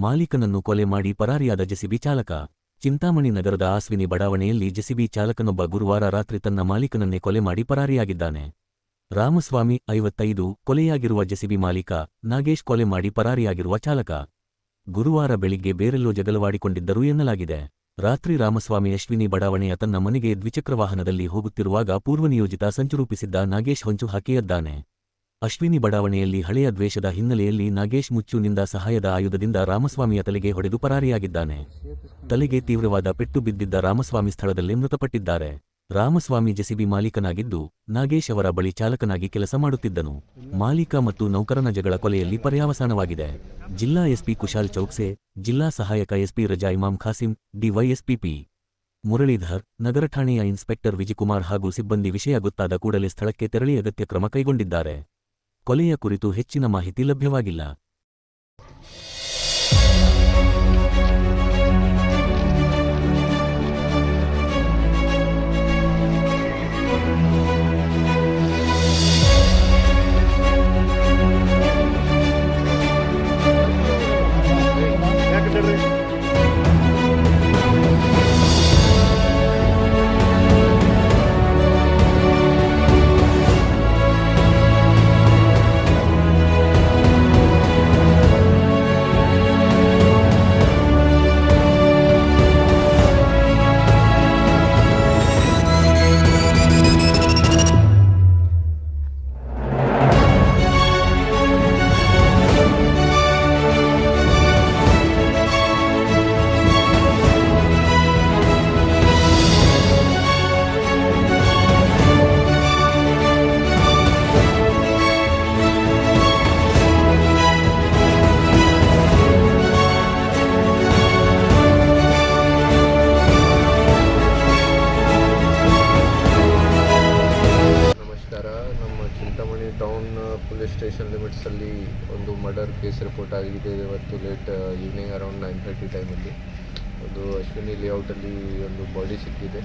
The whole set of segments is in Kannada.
ಮಾಲೀಕನನ್ನು ಕೊಲೆ ಮಾಡಿ ಪರಾರಿಯಾದ ಜೆಸಿಬಿ ಚಾಲಕ. ಚಿಂತಾಮಣಿ ನಗರದ ಆಸ್ವಿನಿ ಬಡಾವಣೆಯಲ್ಲಿ ಜೆಸಿಬಿ ಚಾಲಕನೊಬ್ಬ ಗುರುವಾರ ರಾತ್ರಿ ತನ್ನ ಮಾಲೀಕನನ್ನೇ ಕೊಲೆ ಮಾಡಿ ಪರಾರಿಯಾಗಿದ್ದಾನೆ. ರಾಮಸ್ವಾಮಿ, ಐವತ್ತೈದು, ಕೊಲೆಯಾಗಿರುವ ಜೆಸಿಬಿ ಮಾಲೀಕ, ನಾಗೇಶ್ ಕೊಲೆ ಮಾಡಿ ಪರಾರಿಯಾಗಿರುವ ಚಾಲಕ. ಗುರುವಾರ ಬೆಳಿಗ್ಗೆ ಬೇರೆಲ್ಲೋ ಜಗಲವಾಡಿಕೊಂಡಿದ್ದರು ಎನ್ನಲಾಗಿದೆ. ರಾತ್ರಿ ರಾಮಸ್ವಾಮಿ ಅಶ್ವಿನಿ ಬಡಾವಣೆಯ ತನ್ನ ಮನೆಗೆ ದ್ವಿಚಕ್ರ ವಾಹನದಲ್ಲಿ ಹೋಗುತ್ತಿರುವಾಗ ಪೂರ್ವನಿಯೋಜಿತ ಸಂಚು ರೂಪಿಸಿದ್ದ ನಾಗೇಶ್ ಹೊಂಚು ಹಾಕಿಯದ್ದಾನೆ. ಅಶ್ವಿನಿ ಬಡಾವಣೆಯಲ್ಲಿ ಹಳೆಯ ದ್ವೇಷದ ಹಿನ್ನೆಲೆಯಲ್ಲಿ ನಾಗೇಶ್ ಮುಚ್ಚುನಿಂದ ಸಹಾಯದ ಆಯುಧದಿಂದ ರಾಮಸ್ವಾಮಿಯ ತಲೆಗೆ ಹೊಡೆದು ಪರಾರಿಯಾಗಿದ್ದಾನೆ. ತಲೆಗೆ ತೀವ್ರವಾದ ಪೆಟ್ಟು ಬಿದ್ದಿದ್ದ ರಾಮಸ್ವಾಮಿ ಸ್ಥಳದಲ್ಲೇ ಮೃತಪಟ್ಟಿದ್ದಾರೆ. ರಾಮಸ್ವಾಮಿ ಜೆಸಿಬಿ ಮಾಲೀಕನಾಗಿದ್ದು, ನಾಗೇಶ್ ಅವರ ಬಳಿ ಚಾಲಕನಾಗಿ ಕೆಲಸ ಮಾಡುತ್ತಿದ್ದನು. ಮಾಲೀಕ ಮತ್ತು ನೌಕರನ ಜಗಳ ಕೊಲೆಯಲ್ಲಿ ಪರ್ಯಾವಸಾನವಾಗಿದೆ. ಜಿಲ್ಲಾ ಎಸ್ಪಿ ಕುಶಾಲ್ ಚೌಕ್ಸೆ, ಜಿಲ್ಲಾ ಸಹಾಯಕ ಎಸ್ಪಿ ರಜಾ ಇಮಾಮ್ ಖಾಸಿಂ, ಡಿವೈಎಸ್ಪಿಪಿ ಮುರಳೀಧರ್, ನಗರ ಠಾಣೆಯ ಇನ್ಸ್ಪೆಕ್ಟರ್ ವಿಜಯಕುಮಾರ್ ಹಾಗೂ ಸಿಬ್ಬಂದಿ ವಿಷಯ ಗೊತ್ತಾದ ಕೂಡಲೇ ಸ್ಥಳಕ್ಕೆ ತೆರಳಿ ಅಗತ್ಯ ಕ್ರಮ ಕೈಗೊಂಡಿದ್ದಾರೆ. ಕೊಲೆಯ ಕುರಿತು ಹೆಚ್ಚಿನ ಮಾಹಿತಿ ಲಭ್ಯವಾಗಿಲ್ಲ. ಟೌನ್ ಪೊಲೀಸ್ ಸ್ಟೇಷನ್ ಲಿಮಿಟ್ಸಲ್ಲಿ ಒಂದು ಮರ್ಡರ್ ಕೇಸ್ ರಿಪೋರ್ಟ್ ಆಗಿದೆ. ಇವತ್ತು late evening around nine thirty ಟೈಮಲ್ಲಿ ಒಂದು ಅಶ್ವಿನಿ ಲೇಔಟಲ್ಲಿ ಒಂದು ಬಾಡಿ ಸಿಕ್ಕಿದೆ.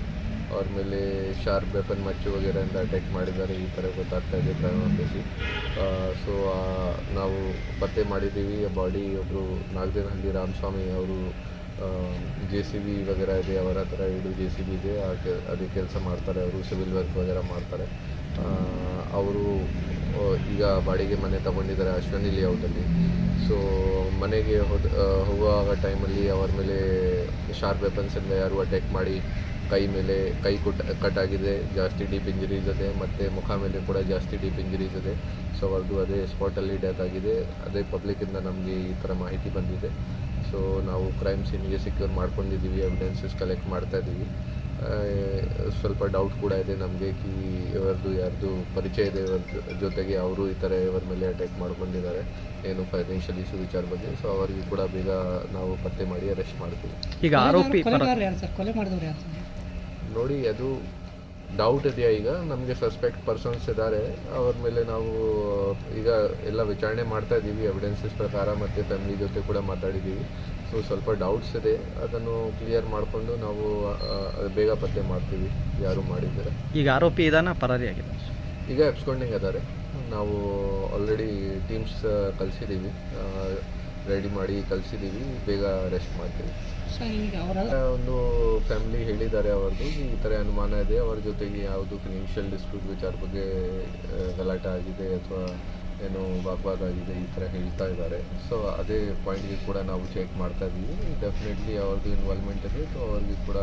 ಅವ್ರ ಮೇಲೆ ಶಾರ್ಪ್ ವೆಪನ್ ಮಚ್ಚು ವಗೇರೆಯಿಂದ ಅಟ್ಯಾಕ್ ಮಾಡಿದ್ದಾರೆ. ಈ ಥರ ಗೊತ್ತಾಗ್ತಾ ಇದೆ ಪ್ರಯಾಣಿಸಿ ಸೊ ನಾವು ಪತ್ತೆ ಮಾಡಿದ್ದೀವಿ. ಆ ಬಾಡಿ ಒಬ್ಬರು ನಾಗದೇನಹಳ್ಳಿ ರಾಮಸ್ವಾಮಿ ಅವರು ಜೆ ಸಿ ಬಿ ವಗೇರ ಇದೆ. ಅವರ ಹತ್ರ ಇಡು ಜೆ ಸಿ ಬಿ ಇದೆ. ಅದೇ ಕೆಲಸ ಮಾಡ್ತಾರೆ. ಅವರು ಸಿವಿಲ್ ವರ್ಕ್ ವಗೇರ ಮಾಡ್ತಾರೆ. ಅವರು ಈಗ ಬಾಡಿಗೆ ಮನೆ ತಗೊಂಡಿದ್ದಾರೆ ಅಶ್ವನಿ ಲೇಔಟಲ್ಲಿ ಸೊ ಮನೆಗೆ ಹೋದ ಹೋಗುವಾಗ ಟೈಮಲ್ಲಿ ಅವರ ಮೇಲೆ ಶಾರ್ಪ್ ವೆಪನ್ಸಿಂದ ಯಾರು ಅಟ್ಯಾಕ್ ಮಾಡಿ, ಕೈ ಮೇಲೆ, ಕೈ ಕುಟ್ ಕಟ್ ಆಗಿದೆ, ಜಾಸ್ತಿ ಡೀಪ್ ಇಂಜರೀಸ್ ಇದೆ, ಮತ್ತು ಮುಖ ಮೇಲೆ ಕೂಡ ಜಾಸ್ತಿ ಡೀಪ್ ಇಂಜರೀಸ್ ಇದೆ. ಸೊ ಅವ್ರದ್ದು ಅದೇ ಸ್ಪಾಟಲ್ಲಿ ಡೆತ್ ಆಗಿದೆ. ಅದೇ ಪಬ್ಲಿಕ್ಕಿಂದ ನಮಗೆ ಈ ಥರ ಮಾಹಿತಿ ಬಂದಿದೆ. ಸೊ ನಾವು ಕ್ರೈಮ್ ಸೀನ್ಗೆ ಸೆಕ್ಯೂರ್ ಮಾಡ್ಕೊಂಡಿದ್ದೀವಿ ಎವಿಡೆನ್ಸಸ್ ಕಲೆಕ್ಟ್ ಮಾಡ್ತಾ ಇದ್ದೀವಿ. ಸ್ವಲ್ಪ ಡೌಟ್ ಕೂಡ ಇದೆ. ನಮಗೆ ಕಿ ಇವರದು ಯಾರ್ದು ಪರಿಚಯ ಇದೆ ಇವರ ಜೊತೆಗೆ ಅವರು ಈ ಥರ ಇವರ ಮೇಲೆ ಅಟ್ಯಾಕ್ ಮಾಡ್ಕೊಂಡಿದ್ದಾರೆ ಏನು ಫೈನಾನ್ಷಿಯಲ್ ಇಶ್ಯೂ ವಿಚಾರ ಬಗ್ಗೆ. ಸೊ ಅವರಿಗೆ ಕೂಡ ಬೇಗ ನಾವು ಪತ್ತೆ ಮಾಡಿ ಅರೆಸ್ಟ್ ಮಾಡ್ತೀವಿ. ಈಗ ಆರೋಪಿ ನೋಡಿ ಅದು ಡೌಟ್ ಇದೆಯಾ ಈಗ? ನಮಗೆ ಸಸ್ಪೆಕ್ಟ್ ಪರ್ಸನ್ಸ್ ಇದ್ದಾರೆ. ಅವ್ರ ಮೇಲೆ ನಾವು ಈಗ ಎಲ್ಲ ವಿಚಾರಣೆ ಮಾಡ್ತಾ ಇದ್ದೀವಿ ಎವಿಡೆನ್ಸಸ್ ಪ್ರಕಾರ ಮತ್ತು ಫ್ಯಾಮಿಲಿ ಜೊತೆ ಕೂಡ ಮಾತಾಡಿದ್ದೀವಿ ಸೊ ಸ್ವಲ್ಪ ಡೌಟ್ಸ್ ಇದೆ. ಅದನ್ನು ಕ್ಲಿಯರ್ ಮಾಡಿಕೊಂಡು ನಾವು ಬೇಗ ಪತ್ತೆ ಮಾಡ್ತೀವಿ ಯಾರು ಮಾಡಿದ್ದಾರೆ. ಈಗ ಆರೋಪಿ ಇದಾನ? ಪರಾರಿಯಾಗಿದೆ ಈಗ ಎಬ್ಸ್ಕೊಂಡಂಗೆ ಇದ್ದಾರೆ. ನಾವು ಆಲ್ರೆಡಿ ಟೀಮ್ಸ್ ಕಳಿಸಿದ್ದೀವಿ ರೆಡಿ ಮಾಡಿ ಕಳಿಸಿದ್ದೀವಿ ಬೇಗ ಅರೆಸ್ಟ್ ಮಾಡ್ತೀವಿ. ಒಂದು ಫ್ಯಾಮಿಲಿ ಹೇಳಿದ್ದಾರೆ ಅವರದು ಈ ಥರ ಅನುಮಾನ ಇದೆ. ಅವರ ಜೊತೆಗೆ ಯಾವುದು ಫಿನಾನ್ಷಿಯಲ್ ಡಿಸ್ಪ್ಯೂಟ್ ವಿಚಾರ ಬಗ್ಗೆ ಗಲಾಟೆ ಆಗಿದೆ ಅಥವಾ ಏನು ವಾಗ್ವಾದ ಆಗಿದೆ ಈ ಥರ ಹೇಳ್ತಾ ಇದ್ದಾರೆ. ಸೊ ಅದೇ ಪಾಯಿಂಟ್ಗೆ ಕೂಡ ನಾವು ಚೆಕ್ ಮಾಡ್ತಾ ಇದ್ದೀವಿ. ಡೆಫಿನೆಟ್ಲಿ ಅವ್ರದ್ದು ಇನ್ವಾಲ್ವ್ಮೆಂಟ್ ಇದೆ. ಸೊ ಅವ್ರಿಗೆ ಕೂಡ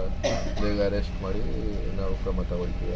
ಬೇಗ ಅರೆಸ್ಟ್ ಮಾಡಿ ನಾವು ಕ್ರಮ ತಗೊಳ್ತೀವಿ